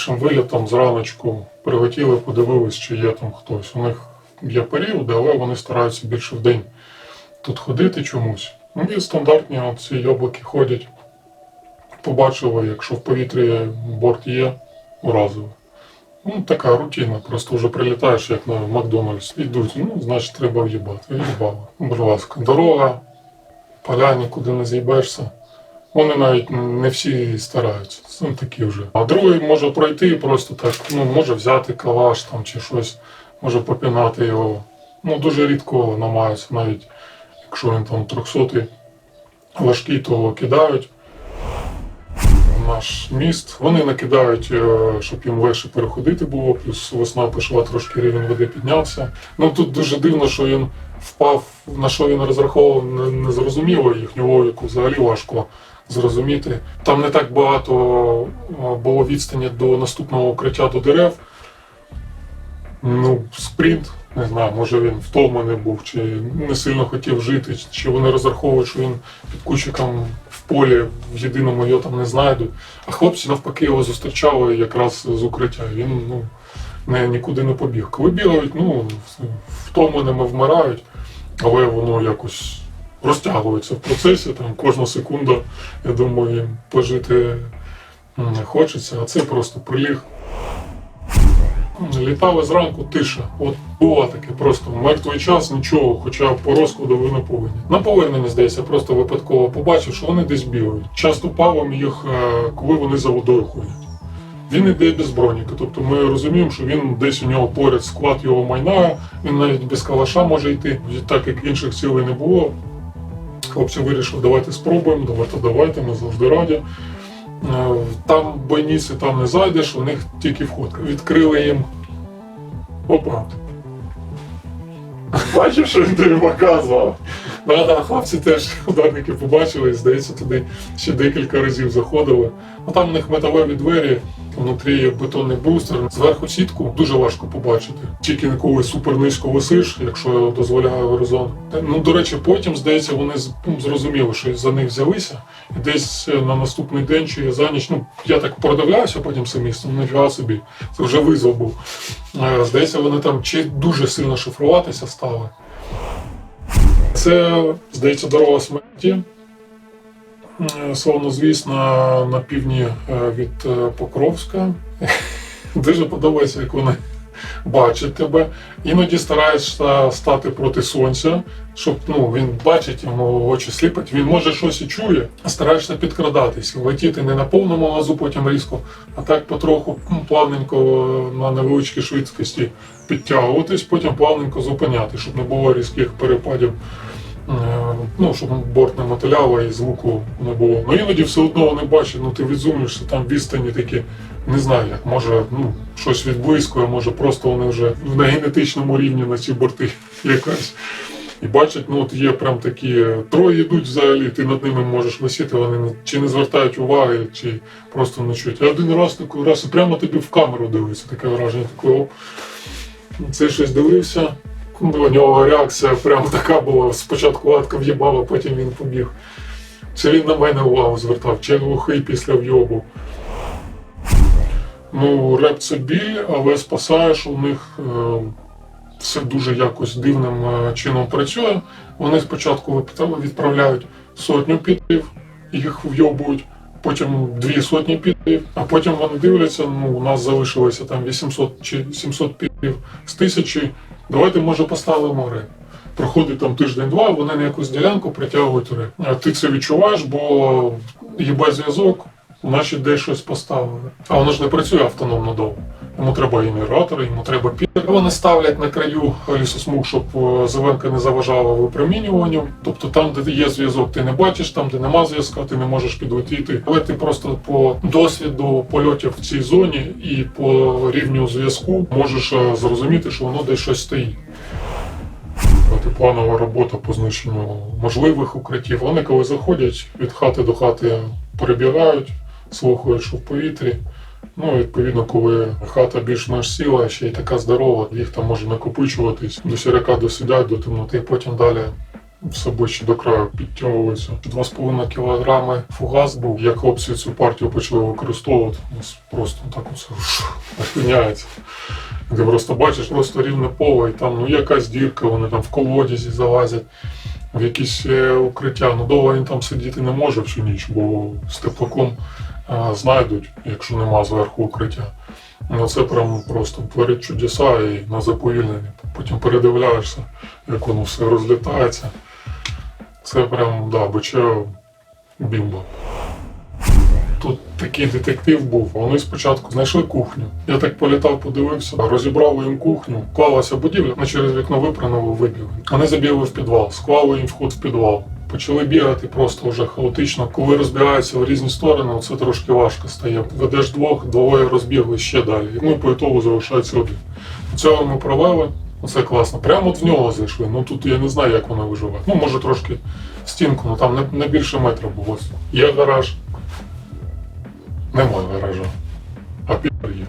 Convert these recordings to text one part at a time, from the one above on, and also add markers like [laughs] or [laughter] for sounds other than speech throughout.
першим вилітом зраночку прилетіли, подивились, чи є там хтось. У них є періоди, але вони стараються більше в день тут ходити чомусь. Ну і стандартні ці яблуки ходять. Побачили, якщо в повітрі борт є, уразили. Ну, така рутина, просто вже прилітаєш, як на Макдональдс. Йдуть, ну, значить, треба в'їбати. В'їбали. Будь ласка, дорога, поля, нікуди не з'їбешся. Вони навіть не всі стараються. Це такі вже. А другий може пройти просто так, ну, може взяти калаш там чи щось, може попінати його. Ну, дуже рідко намагаються, навіть якщо він там 300 важкий, то кидають наш міст. Вони накидають, е, щоб їм легше переходити було, плюс весна пішла, трошки рівень води піднявся. Ну тут дуже дивно, що він впав, на що він розраховував, не, не зрозуміло, їхню логіку взагалі важко зрозуміти. Там не так багато було відстані до наступного укриття до дерев. Ну, спринт, не знаю, може він втомлений був, чи не сильно хотів жити, чи вони розраховують, що він під кущиком в полі в єдиному його там не знайдуть. А хлопці навпаки його зустрічали якраз з укриття. Він ну, не, нікуди не побіг. Коли бігають, ну, втомленими вмирають, але воно якось розтягується в процесі. Там кожна секунда, я думаю, їм пожити м, хочеться, а це просто приліг. Літали зранку тиша. От було таке просто мертвий час, нічого, хоча по розкладу ви не повинні. На поверненні, здається, просто випадково побачив, що вони десь бігають. Часто палом їх, е, коли вони за водою ходять. Він іде без броніки, тобто ми розуміємо, що він десь у нього поряд склад його майна, він навіть без калаша може йти, так як інших цілей не було. Хлопці вирішили, давайте спробуємо, давайте, давайте, ми завжди раді. Е, Там бойниці там не зайдеш, у них тільки вход. Відкрили їм. Опа. [laughs] Бачиш, що він тобі показував? Да, да, хлопці теж ударники побачили, і, здається, туди ще декілька разів заходили. Ну там у них металеві двері, внутрі бетонний брустер. Зверху сітку дуже важко побачити. Тільки коли супер низько висиш, якщо дозволяє горизонт. Ну, до речі, потім, здається, вони ну, зрозуміли, що за них взялися. І десь е, на наступний день чи за ніч, ну я так продивлявся потім все місто, нафіга собі. Це вже визов був. Е, Здається, вони там чи дуже сильно шифруватися стали. Це, здається, дорога смерті. Е, Славнозвісна на півдні е, від е, Покровська. [laughs] Дуже подобається, як вони бачать тебе. Іноді стараєшся стати проти сонця, щоб ну, він бачить, йому очі сліпать, він може щось і чує, а стараєшся підкрадатись, летіти не на повному газу, потім різко, а так потроху плавненько на невеличкій швидкості підтягуватись, потім плавненько зупиняти, щоб не було різких перепадів. Ну, щоб борт не мотиляло і звуку не було. Ну іноді все одно вони бачать, ну ти відзумуєшся, там відстані такі, не знаю як, може ну, щось відблискує, може просто вони вже на генетичному рівні на ці борти [laughs] якась. І бачать, ну от є прям такі троє йдуть взагалі, ти над ними можеш висіти, вони чи не звертають уваги, чи просто не чують. Я один раз такий раз і прямо тобі в камеру дивився, таке враження, таке оп. Це щось дивився. У нього реакція прямо така була. Спочатку латка в'їбала, потім він побіг. Це він на мене увагу звертав, чи глухий після в'йобу. Ну, реп це біль, але спасає, що у них е, все дуже якось дивним е, чином працює. Вони спочатку відправляють сотню підрів, їх вйобують, потім дві сотні підрів, а потім вони дивляться, ну, у нас залишилося там 800 чи 700 підрів з тисячі. Давайте, може, поставимо реп. Проходить там тиждень-два, вони на якусь ділянку притягують реп. А ти це відчуваєш, бо їба зв'язок, наші десь щось поставили. А воно ж не працює автономно довго. Йому треба генератор, йому треба підер. Вони ставлять на краю лісосмуг, щоб е, зеленка не заважала випромінюванню. Тобто там, де є зв'язок, ти не бачиш, там, де нема зв'язка, ти не можеш підлетіти. Але ти просто по досвіду польотів в цій зоні і по рівню зв'язку можеш е, зрозуміти, що воно десь щось стоїть. Планова робота по знищенню можливих укриттів. Вони коли заходять від хати до хати перебігають, слухають, що в повітрі. Ну, відповідно, коли хата більш-менш сіла, ще й така здорова, їх там може накопичуватись до сірака досидять до темноти, потім далі все ближче до краю підтягуватися. 2,5 кілограми фугас був. Як хлопці цю партію почали використовувати, просто так оце опиняється. Ти просто бачиш просто рівне поле, і там ну якась дірка, вони там в колодязі залазять, в якісь е, укриття. Ну довго він там сидіти не може всю ніч, бо з теплаком знайдуть, якщо нема зверху укриття. Ну це прям просто творить чудеса і на заповільненні. Потім передивляєшся, як воно все розлітається. Це прям, да, биче бімба. Тут такий детектив був. Вони спочатку знайшли кухню. Я так політав, подивився, розібрали їм кухню, клалася будівля, ми через вікно випрыгнули, вибігли. Вони забігли в підвал, склали їм вход в підвал. Почали бігати просто вже хаотично. Коли розбігаються в різні сторони, це трошки важко стає. Ведеш двох, двоє розбігли ще далі. Ну і по ітогу залишається один. Цього ми провели. Оце класно. Прямо от в нього зайшли. Ну тут я не знаю, як вони виживають. Ну, може трошки стінку, ну там не, не більше метра було. Є гараж. Немає гаража. А пір є.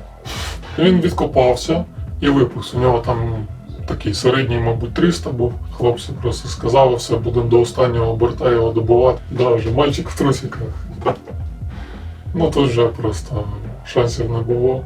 Він відкопався і випуск. У нього там такий середній, мабуть, 300 був. Хлопці просто сказали, все, будемо до останнього борта його добувати. Да, вже мальчик в трусиках. [laughs] Ну тут вже просто шансів не було.